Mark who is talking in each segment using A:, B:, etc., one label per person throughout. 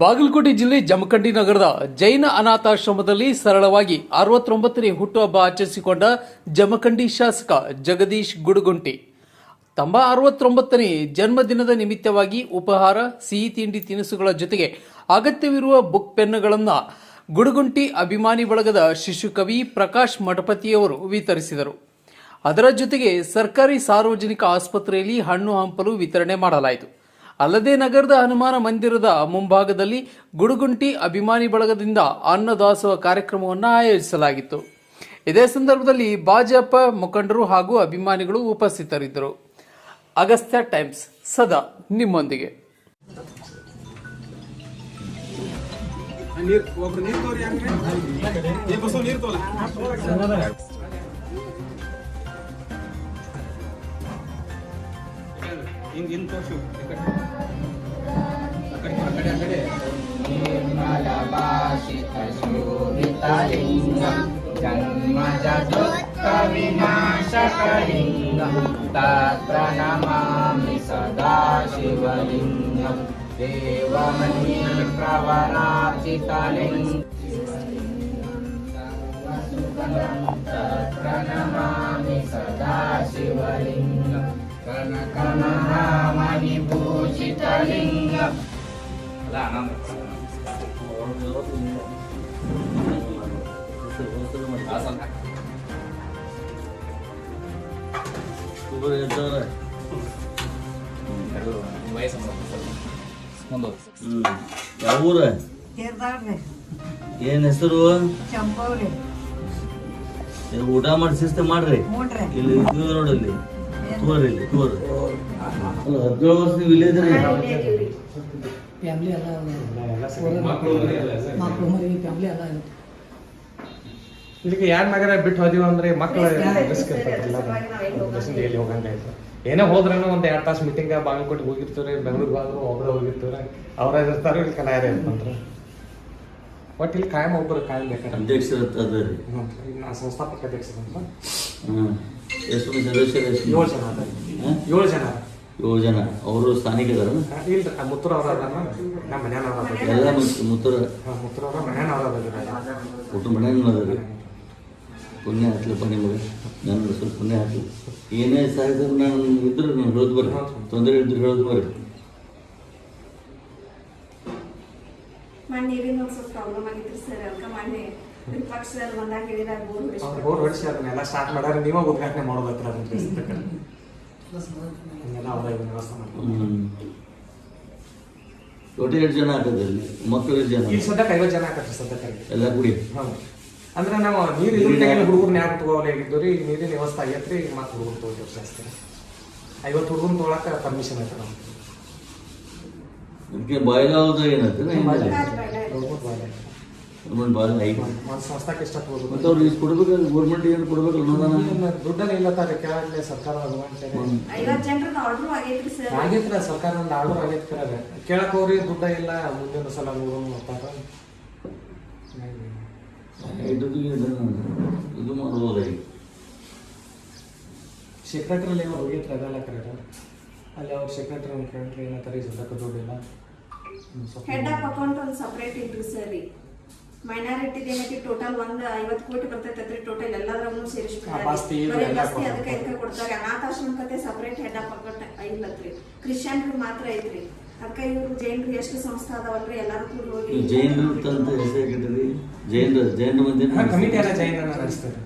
A: ಬಾಗಲಕೋಟೆ ಜಿಲ್ಲೆ ಜಮಖಂಡಿ ನಗರದ ಜೈನ ಅನಾಥಾಶ್ರಮದಲ್ಲಿ ಸರಳವಾಗಿ ಅರವತ್ತೊಂಬತ್ತನೇ ಹುಟ್ಟುಹಬ್ಬ ಆಚರಿಸಿಕೊಂಡ ಜಮಖಂಡಿ ಶಾಸಕ ಜಗದೀಶ್ ಗುಡುಗುಂಟಿ. ತಮ್ಮ ಅರವತ್ತೊಂಬತ್ತನೇ ಜನ್ಮದಿನದ ನಿಮಿತ್ತವಾಗಿ ಉಪಹಾರ, ಸಿಹಿ ತಿಂಡಿ ತಿನಿಸುಗಳ ಜೊತೆಗೆ ಅಗತ್ಯವಿರುವ ಬುಕ್ ಪೆನ್ನುಗಳನ್ನು ಗುಡುಗುಂಟಿ ಅಭಿಮಾನಿ ಬಳಗದ ಶಿಶುಕವಿ ಪ್ರಕಾಶ್ ಮಠಪತಿಯವರು ವಿತರಿಸಿದರು. ಅದರ ಜೊತೆಗೆ ಸರ್ಕಾರಿ ಸಾರ್ವಜನಿಕ ಆಸ್ಪತ್ರೆಯಲ್ಲಿ ಹಣ್ಣು ಹಂಪಲು ವಿತರಣೆ ಮಾಡಲಾಯಿತು. ಅಲ್ಲದೆ ನಗರದ ಹನುಮಾನ ಮಂದಿರದ ಮುಂಭಾಗದಲ್ಲಿ ಗುಡುಗುಂಟಿ ಅಭಿಮಾನಿ ಬಳಗದಿಂದ ಅನ್ನದಾಸೋಹ ಕಾರ್ಯಕ್ರಮವನ್ನು ಆಯೋಜಿಸಲಾಗಿತ್ತು. ಇದೇ ಸಂದರ್ಭದಲ್ಲಿ ಭಾಜಪ ಮುಖಂಡರು ಹಾಗೂ ಅಭಿಮಾನಿಗಳು ಉಪಸ್ಥಿತರಿದ್ದರು. ಅಗಸ್ತ್ಯ ಟೈಮ್ಸ್, ಸದಾ ನಿಮ್ಮೊಂದಿಗೆ.
B: ನೀರು, ಒಬ್ರು ನೀರು ತೋರಿ ಅಂದ್ರೆ ನೀರ್ ఇంజిన్ తోషు ఇక్కడ అక్కడికి అక్కడే అక్కడే నిర్మలభాషిత శూరితలింగం జన్మజోత్త వినాశకలింగం
C: తత్ర నమామి సదా శివలింగం దేవమణి ప్రవరాచితలింగం తత్ర నమామి సదా శివలింగం ಕನಕಮಹಾಮಣಿಪೂಜಿತಲಿಂಗಂ
D: ಅಲ್ಲ ನಾನು
E: ಯಾವೂರ?
D: ಏನ್ ಹೆಸರು? ಊಟ ಮಾಡಿ ಸಿಸ್ಟಮ್ ಮಾಡ್ರಿ. ಇಲ್ಲಿ ಇದು ನೋಡಲ್ಲಿ ತೋರಿ ಇಲ್ಲಿ ತೋರಿ ಅಲ್ಲ ಹದಿನೇಳು ವರ್ಷ ನೀವು ಇಲ್ಲೇ ಇದ್ರಿ
F: ಫ್ಯಾಮಿಲಿ ಎಲ್ಲ ಮಕ್ಕಳು ಮರಿ ಫ್ಯಾಮಿಲಿ ಎಲ್ಲ ಇರುತ್ತೆ
B: ಇದಕ್ಕೆ ಯಾರ ನಗರ ಬಿಟ್ಟು ಹೋದಿವ ಅಂದ್ರೆ ಮಕ್ಕಳ ರಿಸ್ಕ್ ಇರ್ತೈತಿಲ್ಲ ಎಲ್ಲಿ ಹೋಗಂಗ ಆಯ್ತು. ಏನೇ ಹೋದ್ರೇನು ಒಂದ್ ಎರಡ್ ತಾಸ್ ಮೀಟಿಂಗ್ ಬಾಗಲಕೋಟೆ ಹೋಗಿರ್ತಾರೆ ಬೆಂಗಳೂರಿಗೆ ಹೋದ್ರು ಒಬ್ಬರೇ ಹೋಗಿರ್ತಾರೆ ಅವ್ರ ಇರ್ತಾರೆ ಇಲ್ಲಿ ಕಲಾಯರ ಇರ್ತಂತ್ರ ಒಟ್ಟು ಇಲ್ಲಿ ಕಾಯಂ ಒಬ್ಬರು ಕಾಯಂ ಬೇಕಾದ್ರೆ.
D: ಅಧ್ಯಕ್ಷರ
B: ಅದ ರೀ. ಸಂಸ್ಥಾಪಕ ಅಧ್ಯಕ್ಷರಂತ
D: ಹ್ಮ್. ಎಷ್ಟು ಸದಸ್ಯರು ಎಷ್ಟು
B: ಏಳು ಜನ ಅದ? ಏಳು ಜನ.
D: ಏಳು ಜನ. ಅವರು ಸ್ಥಾನಿಕ
B: ಇಲ್ಲ ಮುತ್ತೂರ್ ಅವರ ಅದಾರ ನಮ್ಮ
D: ಎಲ್ಲ ಮುತ್- ಮುತ್ತರ.
B: ಮುತ್ತೂರ್ ಅವ್ರ ಮನ್ಯಾನವ್ರ ಅದಾರ
D: ಕುಟುಂಬ ಮನೆಯೂ ಅದರಿ ಪುಣ್ಯ ಹಾಕ್ಲಪ್ಪ ನಿಮಗೆ ನನ್ನ ಸ್ವಲ್ಪ ಪುಣ್ಯ ಹಾಕಿ ಏನೇ ಸಾಯಿದ್ರು ನಾನು ಇದ್ರು ನಾನು ಹೇಳೋದು ಬರ್ರಿ. ತೊಂದರೆ ಇದ್ರು ಹೇಳೋದು ಬರ್ರಿ.
G: ನೀರಿನ ಒಂದು ಸ್ವಲ್ಪ ಪ್ರಾಬ್ಲಮ್ ಆಗಿತ್ತು ಸರ್ ಅದಕ್ಕೆ ಮೊನ್ನೆ ವಿಪಕ್ಷ ಸರ್ ಬಂದಾಗ ಹೇಳಿದಾಗ ಬೋರ್
B: ಅವ್ರು
G: ಹೊಡಿಸ್ಬೇಕು
B: ಬೋರ್ ಹೊಡಿಸಿ ಅದನ್ನೆಲ್ಲ ಸ್ಟಾರ್ಟ್ ಮಾಡ್ಯಾರ. ನೀವ ಉದ್ಘಾಟನೆ ಮಾಡೋದತ್ರ ಅದನ್ನ ಬೇಸಿದ್ದಕ್ಕೆ ಹಂಗೆಲ್ಲ ಅವ್ರ ಇದನ್ನ ವ್ಯವಸ್ಥೆ
D: ಜನ ಮಕ್ಕಳು ಎಷ್ಟು ಜನ?
B: ಸದ್ಯಕ್ಕೆ ಐವತ್ತು ಜನ ಸದ್ಯಕ್ಕೆ.
D: ಎಲ್ಲ
B: ಅಂದ್ರೆ ನಾವು ನೀರು ಇಲ್ಲಿಂದ ಹುಡುಗರು ಯಾರು ತಗೋಲಾಗಿದ್ದು ರೀ? ಈಗ ನೀರಿನ ವ್ಯವಸ್ಥೆ ಆಗೈತ್ರಿ ಈಗ ಮತ್ತೆ ಹುಡುಗರು ತಗೋತೀವಿ ಜಾಸ್ತಿ ಐವತ್ತು ಹುಡುಗರು ತೊಗೊಳಕ್ಕೆ ಪರ್ಮಿಷನ್ ಐತೆ ನಮ್ಗೆ.
D: ಅದಕ್ಕೆ ಬಾಯ್ಲಾವ್ದು ಏನಂತ
B: ಹುಡುಗರು ಬಾಯ್
D: ಒಂದು ಬಾರಿ ಹೈ
B: ಒಂದು ಸಂಸ್ಥಾಕ್ಕೆ ಇಷ್ಟ
D: ಮತ್ತೆ ಅವ್ರು ಇದು ಕೊಡ್ಬೇಕಲ್ಲ ಗೌರ್ಮೆಂಟ್ ಏನು ಕೊಡ್ಬೇಕು ಅನುದಾನ
B: ದುಡ್ಡನ್ನ ಇಲ್ಲ ತಾರೆ ಕೆಳಗಡೆ ಸರ್ಕಾರ
G: ಐವತ್ತು ಜನರದ ಆರ್ಡರ್ ಆಗೈತ್ರಿ ಸರ್.
B: ಆಗೈತ್ರ ಸರ್ಕಾರ ಒಂದು ಆರ್ಡರ್ ಆಗೈತೆ ಕರೆ ಕೇಳಕ್ ಹೋಗ್ರಿ ದುಡ್ಡ ಇಲ್ಲ ಮುಂದಿನ ಸಲ ಹೋಗೋಣ
D: ಇದಕ್ಕೆ ಇದು ಮಾಡ್ಬೋದಾಗಿ
B: ಸೆಕ್ರೆಟರಿ ಏನೋ ಹೋಗಿತ್ತು ಅದೆಲ್ಲ ಕರೆಕ್ಟ್ ಅಲ್ಲಿ ಅವ್ರ ಸೆಕ್ರೆಟರಿ ಒಂದು ಕೇಳ್ರಿ ಏನಂತಾರೆ ತರೀ ಸದ್ಯಕ್ಕೆ ದುಡ್ಡಿಲ್ಲ.
G: ಹೆಡ್ ಆಫ್ ಅಕೌಂಟ್ ಒಂದು ಸಪ್ರೇಟ್ ಇದ್ರಿ ಸರ್ ಮೈನಾರಿಟಿ ಏನೈತಿ ಟೋಟಲ್ ಒಂದು ಐವತ್ತು ಕೋಟಿ ಬರ್ತೈತೆ ಟೋಟಲ್ ಎಲ್ಲದ್ರಾಗೂ
B: ಆ,
G: ಸೇರಿಸ್ಬಿಟ್ಟಾರೆ
B: ಬಸ್ತಿ ಎಲ್ಲ
G: ಅದಕ್ಕೆ
B: ಕೊಡ್ತಾರೆ.
G: ಇದಕ್ಕೆ ಕೊಡ್ತಾರೆ ಅನಾಥಾಶ್ರಮಕ್ಕೆ ಸಪ್ರೇಟ್ ಹೆಡ್ ಆಫ್ ಅಕೌಂಟ್ ಇಲ್ಲತ್ರಿ ಕ್ರಿಶ್ಚಿಯನ್ರು ಮಾತ್ರ ಐತ್ರಿ ಅದಕ್ಕೆ ಇವ್ರು ಜೈನ್ರು ಎಷ್ಟು ಸಂಸ್ಥೆ ಅದಾವಲ್ರಿ? ಎಲ್ಲಾರು ಕೂಡ ಹೋಗಿ
D: ಜೈನರು ಅಂತ ಹೆಸರು ಕೆಟ್ಟದಿ ಜೈನರ ಜೈನ ಮಂದಿ
B: ಕಮಿಟಿ ಎಲ್ಲ ಜೈನ್ ನಡೆಸ್ತಾರೆ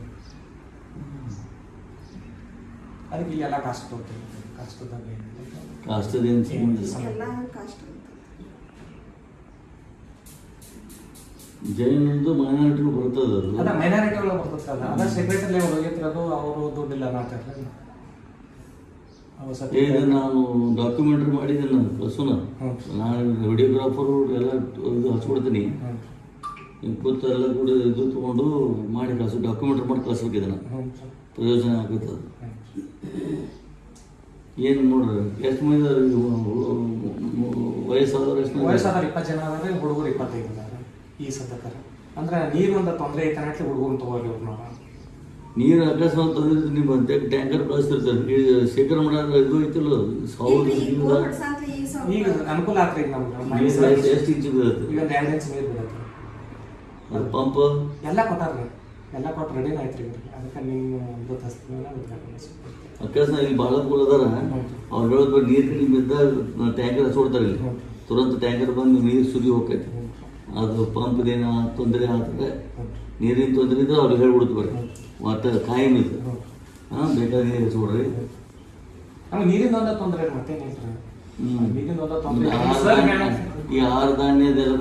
B: ಅದಕ್ಕೆ ಇಲ್ಲೆಲ್ಲ ಕಾಸ್ಟ್ ಕೊಡ್ತೀವಿ
D: ಕಾಸ್ಟ್ ಕಾಸ್ಟ್ ಇಲ್ಲ.
G: ಎಲ್ಲ ಕಾಸ್ಟ್. ಅಂತ
D: ಮೈನಾರಿಟಿ ಬರ್ತದಲ್ಲ ಬರ್ತದೆ ಅದು.
B: ಅದ ಮೈನಾರಿಟಿ ಒಳಗೆ ಬರ್ತದಲ್ಲ ಅದ ಸೆಕ್ರೆಟರಿ ಲೆವೆಲ್ ಹೋಗಿತ್ತಿರೋದು ಅವರು ದುಡ್ಡಿಲ್ಲ
D: ಇದು ನಾನು ಡಾಕ್ಯುಮೆಂಟ್ರಿ ಮಾಡಿದ್ದೀನಿ ನಾನು
B: ಹ್ಮ್.
D: ನಾನು ವಿಡಿಯೋಗ್ರಾಫರು ಎಲ್ಲ ಇದು ಹಚ್ಕೊಡ್ತೀನಿ. ಹಿಂಗೆ ಕೂತು ಎಲ್ಲ ಕೂಡ ಇದು ತೊಗೊಂಡು ಮಾಡಿ ಕಳಿಸ್ ಡಾಕ್ಯುಮೆಂಟ್ರಿ ಮಾಡಿ ಕಳಿಸ್ಬೇಕಿದೆ
B: ನಾನು.
D: ಪ್ರಯೋಜನ ಆಗುತ್ತೆ ಅದು. ಏನು ನೋಡ್ರಿ ಎಷ್ಟು ಮಂದಿ? ವಯಸ್ಸಾದವ್ರು ಎಷ್ಟು?
B: ವಯಸ್ಸಾದವ್ರು ಇಪ್ಪತ್ತು ಜನ ಅದಾರೆ ಹುಡುಗರು ಇಪ್ಪತ್ತೈದು ಈ ಸದ್ಯಕ್ಕರ ಅಂದ್ರೆ ನೀರು ಒಂದು ತೊಂದರೆ ಐತೆ ಹುಡುಗನ್ ಹುಡುಗರು ತಗೋರಿ ಇವ್ರು ನಾವು
D: ನೀರು ಅಕಸ್ಮಾತ್ ತೊಂದರೆ ನಿಮ್ಮ ಟ್ಯಾಂಕರ್ ಕಳಿಸ್ತಿರ್ತಾರೆ ಈ ಶೇಖರಣೆ ಮಾಡೋದು ಇದು ಐತಿಲ್ಲ
G: ಹೊಡ್ಸಾಂತ್ಲೆ ಈಗ
B: ಅನುಕೂಲ ಆಗ್ತದೆ ಈಗ ನಮ್ಗೆ
D: ಎಷ್ಟು ಇಂಚು ಬೀಳುತ್ತೆ?
B: ಈಗ ಎರಡು ಇಂಚ್ ನೀರು ಬಿಡತ್ತೆ
D: ಅದು ಪಂಪ್
B: ಎಲ್ಲ ಕೊಟ್ಟಾರ್ರಿ. ಎಲ್ಲ ಕೊಟ್ಟು ರೆಡಿ ಆಯ್ತು ರೀ ಅದಕ್ಕೆ ನಿಮ್ಮ
D: ಅಕಸ್ಮಾತ್ ಇಲ್ಲಿ ಭಾಳ ಅನುಕೂಲ ಅದಾರ ಅವ್ರು ಹೇಳೋದು ನೀರು ಕಡಿಮೆ ಬಿದ್ದಾಗ ಟ್ಯಾಂಕರ್ ಹಚ್ಕೊಡ್ತಾರೆ ಇಲ್ಲಿ. ತುರಂತ ಟ್ಯಾಂಕರ್ ಬಂದು ನೀರು ಸುರಿ ಹೋಗ್ತೈತಿ. ಅದು ಪಂಪ್ದೇನ ತೊಂದರೆ ಆದ್ರೆ ನೀರಿನ ತೊಂದರೆ ಇದ್ರೆ ಅವ್ರಿಗೆ ಹೇಳ್ಬಿಡ್ತು ಬರ್ರಿ ಮತ್ತೆ ಕಾಯಂ ಇದು. ಹಾಂ ಬೇಕಾದ ನೀರು ಹಚ್ಕೊಡ್ರಿ
B: ನೀರಿನ ಒಂದ ತೊಂದರೆ
D: ಈ ಆರು ಧಾನ್ಯದೆಲ್ಲ